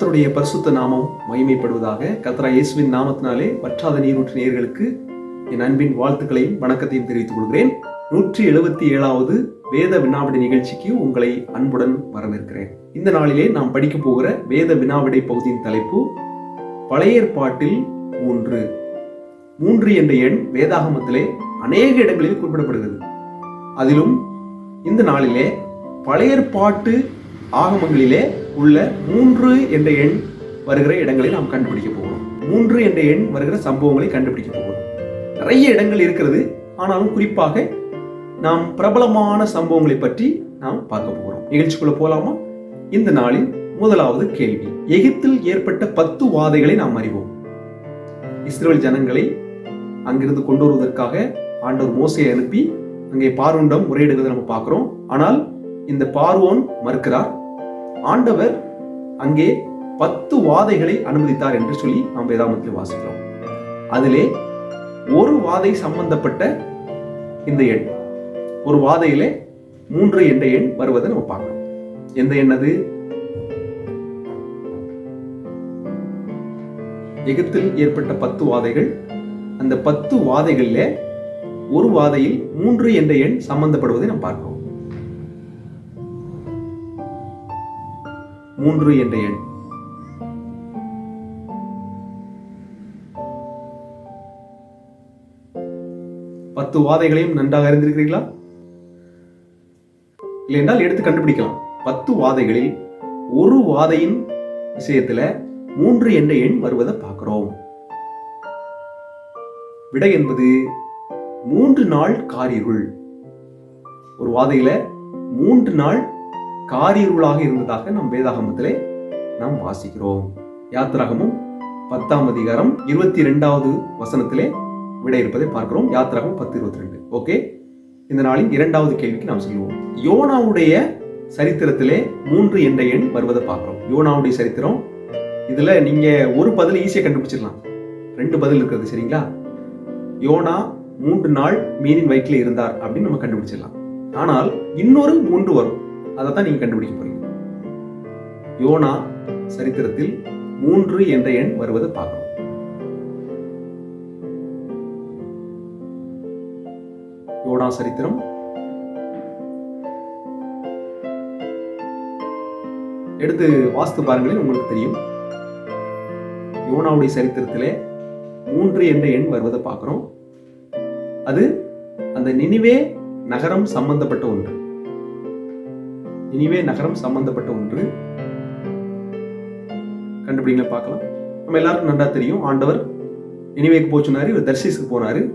கர்த்தருடைய பரிசுத்த நாமம் மகிமைப்படுவதாக கத்ரா இயேசுவின் நாமத்தினாலே வற்றாத நீரூற்று நேயர்களுக்கு என் அன்பின் வாழ்த்துக்களையும் வணக்கத்தையும் தெரிவித்துக் கொள்கிறேன். நூற்றி எழுபத்தி ஏழாவது வேத வினாவிடை நிகழ்ச்சிக்கு உங்களை அன்புடன் வரவேற்கிறேன். இந்த நாளிலே நாம் படிக்க போகிற வேத வினாவிடை பகுதியின் தலைப்பு பழைய ஏற்பாட்டில் மூன்று. மூன்று என்ற எண் வேதாகமத்திலே அநேக இடங்களில் குறிப்பிடப்படுகிறது. அதிலும் இந்த நாளிலே பழைய ஏற்பாட்டு ஆகமங்களிலே உள்ள மூன்று என்ற எண் வருகிற இடங்களை நாம் கண்டுபிடிக்க போகிறோம். மூன்று என்ற எண் வருகிற சம்பவங்களை கண்டுபிடிக்க போகிறோம். நிறைய இடங்கள் இருக்கிறது. ஆனாலும் குறிப்பாக நாம் பிரபலமான சம்பவங்களை பற்றி நாம் பார்க்க போகிறோம். நிகழ்ச்சிக்குள்ள போலாமா? இந்த நாளின் முதலாவது கேள்வி. எகிப்தில் ஏற்பட்ட பத்து வாதைகளை நாம் அறிவோம். இஸ்ரேல் ஜனங்களை அங்கிருந்து கொண்டு வருவதற்காக ஆண்டவர் மோசையை அனுப்பி அங்கே பார்வோனிடம் முறையிடுகிறது நம்ம பார்க்குறோம். ஆனால் இந்த பார்வோன் மறுக்கிறார். ஆண்டவர் அங்கே பத்து வாதைகளை அனுமதித்தார் என்று சொல்லி நாம் வேதாமத்தில் வாசிக்கிறோம். அதிலே ஒரு வாதை சம்பந்தப்பட்ட இந்த எண் ஒரு வாதையிலே மூன்று என்ற எண் வருவதை நம்ம பார்க்கிறோம் எந்த எண் அது? எகிப்தில் ஏற்பட்ட பத்து வாதைகள் அந்த பத்து வாதைகளில் ஒரு வாதையில் மூன்று என்ற எண் சம்பந்தப்படுவதை நாம் பார்க்கிறோம் மூன்று என்ற எண். பத்து வாதைகளையும் நன்றாக அறிந்திருக்கிறீர்களா? இல்லை என்றால் எடுத்து கண்டுபிடிக்கலாம். பத்து வாதைகளில் ஒரு வாதையின் விஷயத்துல மூன்று என்ற எண் வருவதை பார்க்கிறோம். விடை என்பது மூன்று நாள் காரிருள். ஒரு வாதையில மூன்று நாள் காரிருளாக இருந்ததாக நம் வேதாகமத்திலே நாம் வாசிக்கிறோம். யாத்திராகமும் பத்தாம் அதிகாரம் இருபத்தி ரெண்டாவது வசனத்திலே விடை இருப்பதை பார்க்கிறோம். யாத்திராகம் பத்து இருபத்தி ரெண்டு ஓகே? இந்த நாளின் இரண்டாவது கேள்விக்கு நாம் சொல்லுவோம் யோனாவுடைய சரித்திரத்திலே மூன்று என்ற எண் வருவதை பார்க்கிறோம். யோனாவுடைய சரித்திரம் இதுல நீங்க ஒரு பதில் ஈஸியாக கண்டுபிடிச்சிடலாம். ரெண்டு பதில் இருக்கிறது சரிங்களா? யோனா மூன்று நாள் மீனின் வயிற்றில் இருந்தார் அப்படின்னு நம்ம கண்டுபிடிச்சிடலாம். ஆனால் இன்னொரு மூன்று வரும். அதை தான் நீங்க கண்டுபிடிக்க போறீங்க. யோனா சரித்திரத்தில் மூன்று என்ற எண் வருவதை பார்க்கணும். யோனா சரித்திரம். எடுத்து வாஸ்து பாருங்களேன் உங்களுக்கு தெரியும். யோனாவுடைய சரித்திரத்திலே மூன்று என்ற எண் வருவதை பார்க்குறோம். அது அந்த நினைவே நகரம் சம்பந்தப்பட்ட ஒன்று. நினைவே நகரம் சம்பந்தப்பட்ட ஒன்று. கண்டுபிடிங்களா பார்க்கலாம். நம்ம எல்லாருக்கும் நன்றா தெரியும். ஆண்டவர் நினைவேக்கு போச்சுனாரு இவர் தர்சிஸுக்கு போனாரு.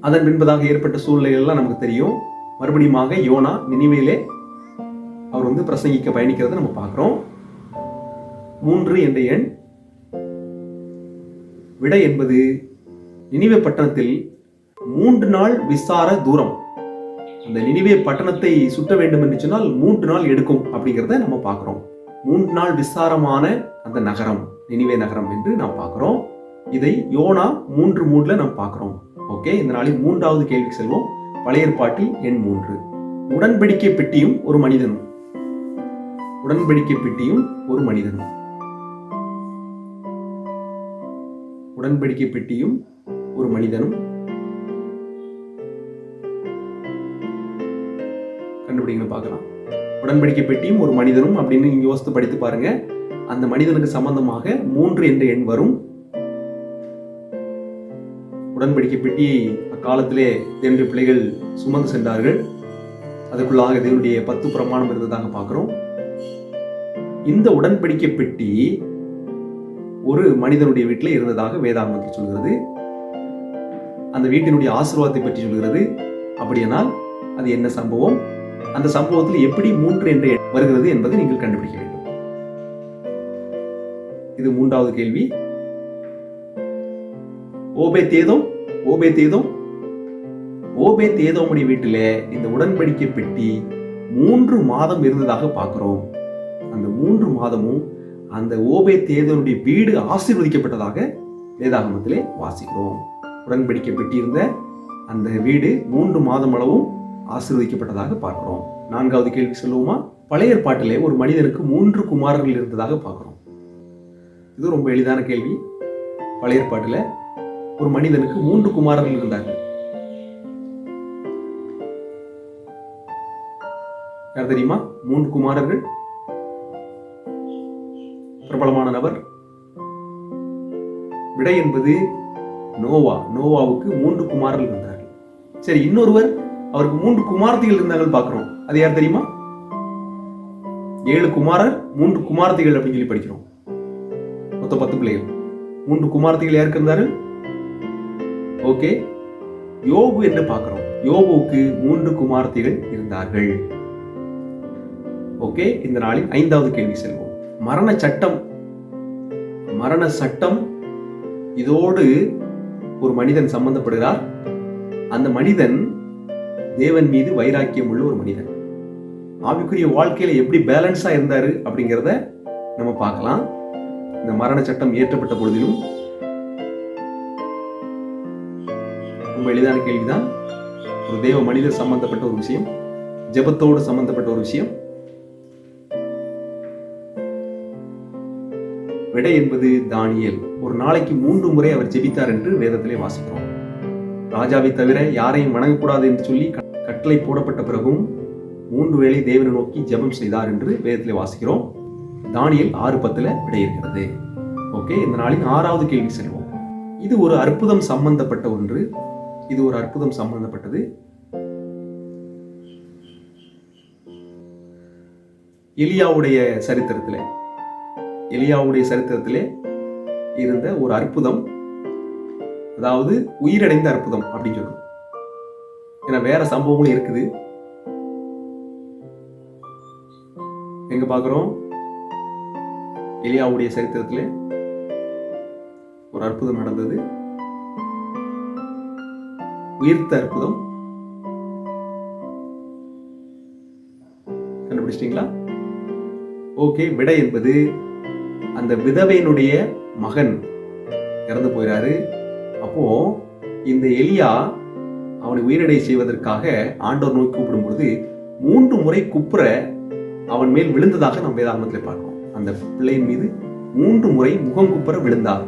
அதன் பின்பதாக ஏற்பட்ட சூழ்நிலைகள்லாம் நமக்கு தெரியும். மறுபடியுமாக யோனா நினிவேலே அவர் வந்து பிரசங்கிக்க பயணிக்கிறத நம்ம பார்க்குறோம். மூன்று என்ற எண். விடை என்பது நினைவு பட்டணத்தில் மூன்று நாள் விசார தூரம். அந்த நினிவே பட்டணத்தை சுட்ட வேண்டும் என்று சொன்னால் மூன்று நாள் எடுக்கும் அப்படிங்கிறத நம்ம பார்க்குறோம். மூன்று நாள் விசாரமான அந்த நகரம் நினிவே நகரம் என்று நாம் பார்க்கிறோம். இதை யோனா மூன்று மூணுல நாம் பார்க்குறோம். ஓகே இந்த நாளில் மூன்றாவது கேள்விக்கு செல்வோம். பழைய ஏற்பாட்டில் எண் மூன்று. உடன்படிக்கை பெட்டியும் ஒரு மனிதனும். உடன்படிக்கை பெட்டியும் ஒரு மனிதனும். உடன்படிக்கை பெட்டியும் ஒரு மனிதனும். அப்படின்னு பார்க்கலாம். உடன்படிக்கை பெட்டியும் ஒரு மனிதனும் அப்படின்னு நீங்கள் யோசித்து படித்து பாருங்க. அந்த மனிதனுக்கு சம்பந்தமாக மூன்று என்ற எண் வரும். உடன்படிக்கை பெட்டியை அக்காலத்திலே தேவனுடைய பிள்ளைகள் சுமந்து சென்றார்கள். அதற்குள்ளாக தேவனுடைய பத்து பிரமாணம் இருந்ததாக பார்க்குறோம். இந்த உடன்படிக்கை பெட்டி ஒரு மனிதனுடைய வீட்டில் இருந்ததாக வேதாகமத்தில் சொல்கிறது. அந்த வீட்டினுடைய ஆசீர்வாதத்தை பற்றி சொல்கிறது. அப்படியானால் அது என்ன சம்பவம்? அந்த சம்பவத்தில் எப்படி மூன்று என்று வருகிறது என்பதை நீங்கள் கண்டுபிடிக்க வேண்டும். இது மூன்றாவது கேள்வி. ஓபே தேதோம் ஓபே தேதோம் ஓபே தேதோமுடைய வீட்டில் இந்த உடன்படிக்கை பெட்டி மூன்று மாதம் இருந்ததாக பார்க்கிறோம். அந்த மூன்று மாதமும் அந்த ஓபே தேதனுடைய வீடு ஆசீர்வதிக்கப்பட்டதாக வேதாகமத்திலே வாசிக்கிறோம். உடன்படிக்கை பெற்றிருந்த அந்த வீடு மூன்று மாதம் அளவும் ஆசீர்வதிக்கப்பட்டதாக பார்க்கிறோம். நான்காவது கேள்வி சொல்லுவோமா? பழைய ஏற்பாட்டிலே ஒரு மனிதனுக்கு மூன்று குமாரர்கள் இருந்ததாக பார்க்கிறோம். இது ரொம்ப எளிதான கேள்வி. பழைய ஏற்பாட்டில் ஒரு மனிதனுக்கு மூன்று குமாரர்கள் இருந்தார்கள். யார் தெரியுமா? மூன்று குமாரர்கள். பிரபலமான நபர். விடை என்பது நோவா. நோவாவுக்கு மூன்று குமாரர்கள் இருந்தார்கள். சரி இன்னொருவர் அவருக்கு மூன்று குமார்த்திகள் இருந்தாங்கன்னு பார்க்குறோம். அது யார் தெரியுமா? ஏழு குமாரர் மூன்று குமார்த்திகள் அப்படின்னு சொல்லி படிக்கிறோம். மொத்தம் பத்து பிள்ளைகள். மூன்று குமார்த்திகள் யாருக்கு இருந்தாரு? ஓகே. யோபு என்று பார்க்கிறோம். யோபுவுக்கு மூன்று குமார்த்திகள் இருந்தார்கள். ஓகே. இந்த நாளின் ஐந்தாவது கேள்வி செல்வோம். மரண சட்டம். மரண சட்டம் இதோடு ஒரு மனிதன் சம்பந்தப்படுகிறார். அந்த மனிதன் தேவன் மீது வைராக்கியம் உள்ள ஒரு மனிதன். ஆவிக்குரிய வாழ்க்கையில எப்படி பேலன்ஸா இருந்தாரு அப்படிங்கிறத நம்ம பார்க்கலாம். இந்த மரண சட்டம் இயற்றப்பட்ட பொழுதிலும் ரொம்ப எளிதான கேள்விதான். ஒரு தேவ மனிதர் சம்பந்தப்பட்ட ஒரு விஷயம் ஜெபத்தோடு சம்பந்தப்பட்ட ஒரு விஷயம். விடை என்பது தானியல். ஒரு நாளைக்கு மூன்று முறை அவர் ஜெபித்தார் என்று வேதத்திலே வாசிக்கிறோம். ராஜாவை தவிர யாரையும் வணங்கக்கூடாது என்று சொல்லி கட்டளை போடப்பட்ட பிறகும் மூன்று வேளை தேவனை நோக்கி ஜெபம் செய்தார் என்று வேதத்தில் வாசிக்கிறோம். தானியல் ஆறு பத்தில் விடை இருக்கிறது ஓகே இந்த நாளின் ஆறாவது கேள்வி செல்வோம். இது ஒரு அற்புதம் சம்பந்தப்பட்ட ஒன்று. இது ஒரு அற்புதம் சம்பந்தப்பட்டது. எலியாவுடைய சரித்திரத்தில் எலியாவுடைய சரித்திரத்திலே இருந்த ஒரு அற்புதம் அதாவது உயிரடைந்த அற்புதம் அப்படின்னு சொல்லணும் ஏன்னா வேற சம்பவங்களும் இருக்குது. எங்க பார்க்குறோம் எலியாவுடைய சரித்திரத்தில் ஒரு அற்புதம் நடந்தது. உயிர்த்த அற்புதம். கண்டுபிடிச்சிட்டீங்களா? ஓகே விடை என்பது அந்த விதவையினுடைய மகன் இறந்து போயிறாரு. அப்போ இந்த எலியா அவனை உயிரடை செய்வதற்காக ஆண்டவர் நோய் கூப்பிடும் பொழுது மூன்று முறை குப்புற அவன் மேல் விழுந்ததாக நம்ம வேதாகமத்தில் பார்க்கிறோம். அந்த பிள்ளையின் மீது மூன்று முறை முகம் குப்புற விழுந்தார்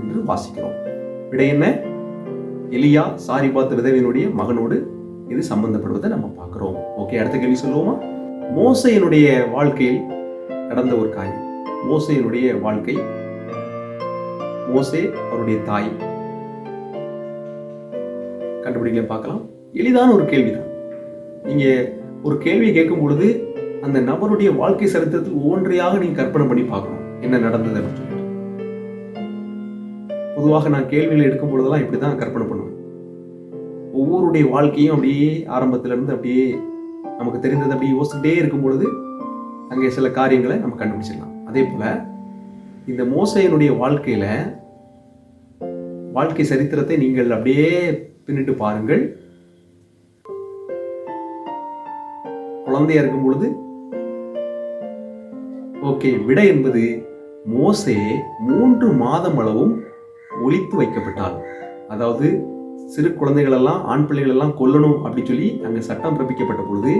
என்று வாசிக்கிறோம். விடை என்ன? எலியா பார்த்த விதவையினுடைய மகனோடு இது சம்பந்தப்படுவதை நம்ம பார்க்கிறோம். ஓகே அடுத்த கேள்வி சொல்லுவோமா? மோசையினுடைய வாழ்க்கையில் நடந்த ஒரு காரியம். மோசையினுடைய வாழ்க்கை. மோசே அவருடைய தாய். கண்டுபிடிக்கல பார்க்கலாம். எளிதான ஒரு கேள்விதான். நீங்க ஒரு கேள்வியை கேட்கும் பொழுது அந்த நபருடைய வாழ்க்கை சரித்திரத்தில் ஒவ்வொன்றையாக நீங்க கற்பனை பண்ணி பார்க்கணும். என்ன நடந்தது அப்படின்னு சொல்லிட்டு. பொதுவாக நான் கேள்விகளை எடுக்கும் பொழுதெல்லாம் இப்படி தான் கற்பனை பண்ணுவேன். ஒவ்வொருடைய வாழ்க்கையும் அப்படியே ஆரம்பத்துல இருந்து அப்படியே நமக்கு தெரிந்தது அப்படியே யோசிச்சுட்டே இருக்கும் பொழுது அங்கே சில காரியங்களை நம்ம கண்டுபிடிச்சிடலாம். அதே போல இந்த மோசையனுடைய வாழ்க்கையில வாழ்க்கை சரித்திரத்தை நீங்கள் அப்படியே பின்னிட்டு பாருங்கள். குழந்தையா இருக்கும் பொழுது ஓகே விடை என்பது மோசே மூன்று மாதம் அளவும் ஒழித்து வைக்கப்பட்டார். அதாவது சிறு குழந்தைகள் எல்லாம் ஆண் பிள்ளைகள் எல்லாம் கொல்லணும் அப்படின்னு சொல்லி அங்கே சட்டம் பிறப்பிக்கப்பட்ட பொழுது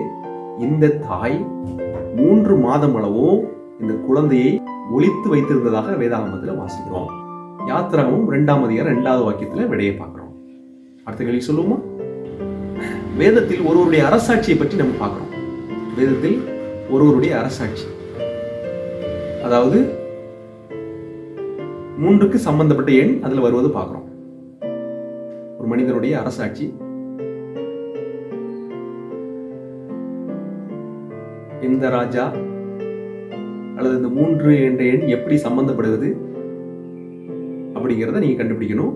இந்த தாய் மூன்று மாதம் அளவும் இந்த குழந்தையை ஒழித்து வைத்திருந்ததாக வேதாகமத்தில் வாசிக்கிறோம். யாத்திராவும் ரெண்டாம் அதிகாரம் ரெண்டாவது வாக்கியத்தில் விடையை பார்க்கலாம். அடுத்த கேள்வி சொல்லுவோமா? வேதத்தில் ஒருவருடைய அரசாட்சியை பற்றி நம்ம பார்க்கிறோம் வேதத்தில் ஒருவருடைய அரசாட்சி. அதாவது மூன்றுக்கு சம்பந்தப்பட்ட எண் அதுல வருவது பார்க்கிறோம். ஒரு மனிதனுடைய அரசாட்சி. எந்த ராஜா அல்லது இந்த மூன்று என்ற எண் எப்படி சம்பந்தப்படுவது அப்படிங்கிறத நீங்க கண்டுபிடிக்கணும்.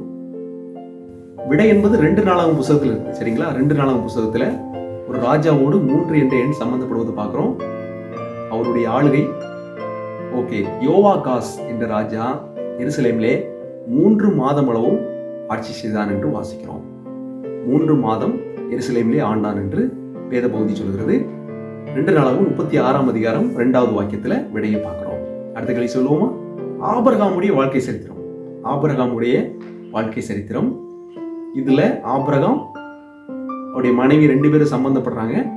விடை என்பது ரெண்டு நாளாகும் புத்தகத்தில் இருக்குது சரிங்களா? ரெண்டு நாளாகும் புத்தகத்தில் ஒரு ராஜாவோடு மூன்று என்ற எண் சம்மந்தப்படுவதை பார்க்குறோம். அவருடைய ஆளுகை ஓகே யோவா காஸ் என்ற ராஜா எருசலேமிலே மூன்று மாதம் அளவும் ஆட்சி செய்தான் என்று வாசிக்கிறோம். மூன்று மாதம் எருசலேமிலே ஆண்டான் என்று வேத பகுதி சொல்கிறது. ரெண்டு நாளாகவும் முப்பத்தி ஆறாம் அதிகாரம் ரெண்டாவது வாக்கியத்தில் விடையை பார்க்குறோம். அடுத்த கலை சொல்லுவோமா? ஆபரகாமுடைய வாழ்க்கை சரித்திரம். ஆபரகாமுடைய வாழ்க்கை சரித்திரம். இதில் ஆபரகம் அவருடைய மனைவி ரெண்டு பேரும் சம்மந்தப்படுறாங்க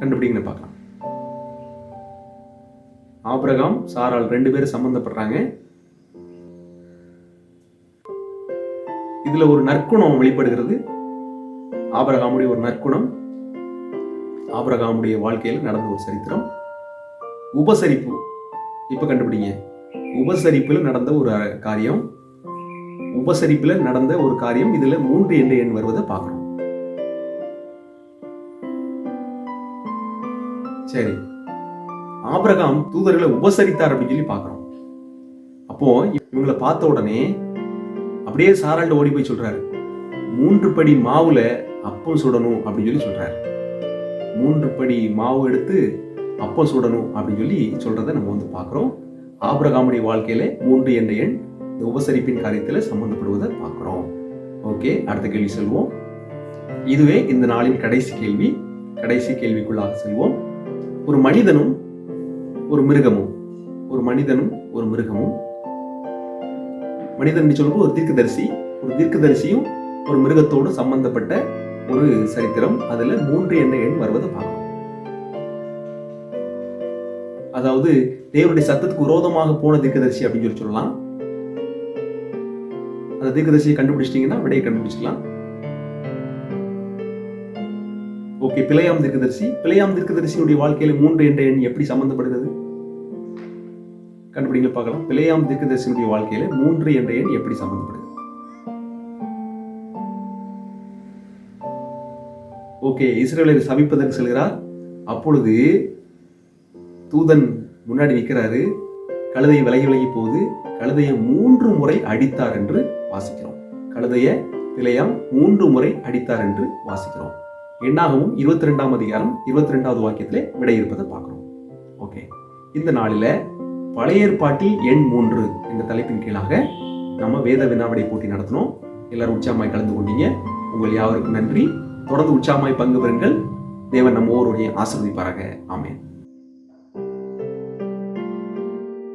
கண்டுபிடிங்கன்னு பார்க்கலாம். ஆபிரகாம் சாரால் ரெண்டு பேரும் சம்மந்தப்படுறாங்க இதுல ஒரு நற்குணம் வெளிப்படுகிறது. ஆபிரகாமுடைய ஒரு நற்குணம். ஆபிரகாமுடைய வாழ்க்கையில் நடந்த ஒரு சரித்திரம். உபசரிப்பு. இப்ப கண்டுபிடிங்க. உபசரிப்பில் நடந்த ஒரு காரியம். உபசரிப்பில் நடந்த ஒரு காரியம். இதுல மூன்று எண்ணு எண் வருவதை பார்க்குறோம் சரி. ஆபிரகாம் தூதர்களை உபசரித்தார் அப்படின்னு சொல்லி பார்க்குறோம் அப்போ இவங்களை பார்த்த உடனே அப்படியே சாராண்ட ஓடி போய் சொல்றாரு. மூன்று படி மாவுல அப்பம் சுடணும் அப்படின்னு சொல்லி சொல்றாரு. மூன்று படி மாவு எடுத்து அப்பம் சுடணும் அப்படின்னு சொல்லி சொல்றதை நம்ம வந்து பார்க்குறோம். ஆபிரகாமுடைய வாழ்க்கையில மூன்று என்ற எண் இந்த உபசரிப்பின் காரியத்தில் சம்பந்தப்படுவதை பார்க்குறோம். ஓகே அடுத்த கேள்வி செல்வோம் இதுவே இந்த நாளின் கடைசி கேள்வி. கடைசி கேள்விக்குள்ளாக செல்வோம். ஒரு மனிதனும் ஒரு மிருகமும். ஒரு மனிதனும் ஒரு மிருகமும். மனிதன் சொல்லும்போது ஒரு தீர்க்கதரிசி ஒரு தீர்க்கதரிசியும் ஒரு மிருகத்தோடு சம்பந்தப்பட்ட ஒரு சரித்திரம். அதுல மூன்று எண்ண எண் வருவதை பார்க்கணும் அதாவது தேவனுடைய சத்தத்துக்கு விரோதமாக போன தீர்க்கதரிசி அப்படின்னு சொல்லி சொல்லலாம். தீர்க்கதரிசியை கண்டுபிடிச்சிட்டிங்கன்னா விடையை கண்டுபிடிச்சிக்கலாம். ஓகே பிழையாம் தீர்க்கதரிசி. பிழையாம் தீர்க்கதரிசியினுடைய வாழ்க்கையில மூன்று என்ற எண் எப்படி சம்பந்தப்படுகிறது? கண்டுபிடிங்க பார்க்கலாம். பிழையாம் தீர்க்கதரிசியினுடைய வாழ்க்கையில மூன்று என்ற எண் எப்படி சம்பந்தப்படுது ஓகே இஸ்ரேலை சபிப்பதற்கு செல்கிறார். அப்பொழுது தூதன் முன்னாடி நிற்கிறாரு. கழுதை விலகி விலகி போகுது. கழுதையை மூன்று முறை அடித்தார் என்று வாசிக்கிறோம். கழுதைய பிழையாம் மூன்று முறை அடித்தார் என்று வாசிக்கிறோம். எண்ணாகவும் இருபத்தி ரெண்டாம் அதிகாரம் இருபத்தி ரெண்டாவது வாக்கியத்திலே விடை இருப்பதை பார்க்குறோம். ஓகே. இந்த நாளில பழைய ஏற்பாட்டில் எண் மூன்று என்ற தலைப்பின் கீழாக நம்ம வேத வினாவிடை போட்டி நடத்தினோம். எல்லாரும் உற்சாகமாய் கலந்து கொண்டீங்க. உங்கள் யாவருக்கும் நன்றி. தொடர்ந்து உற்சாகமாய் பங்கு பெறுங்கள். தேவன் நம்ம ஒருவரையும் ஆசிர்வதிப்பாராக. ஆமேன்.